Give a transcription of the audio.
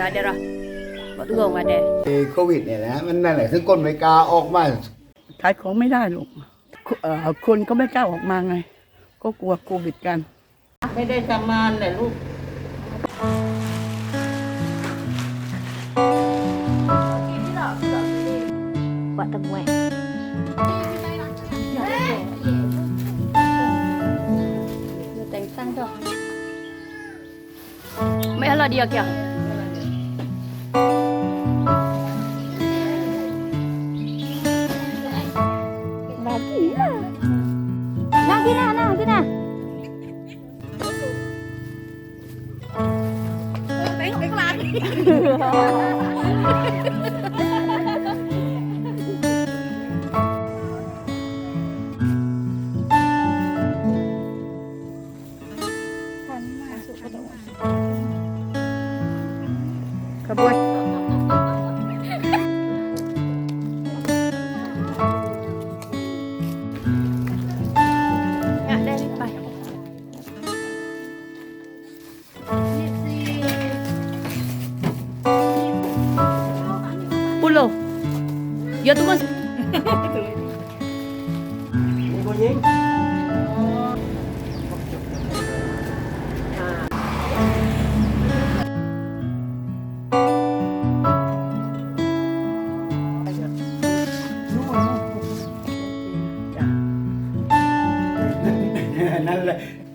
ada dah. Buat turun ada. ไอ้โควิดเนี่ยนะมันนั่นแหละถึงคนไม่กล้าออกมาขายของไม่ได้ลูกเอ่อคนก็ไม่กล้าออกมาไง ก็กลัวโควิดกัน ไม่ได้ทำงานเลยลูก Buat temuan. Teng sang dah. Mai lah dia kia. Lagi Tira na, tira. Tiếng không biết làm gì. Kabut. Yo tu con...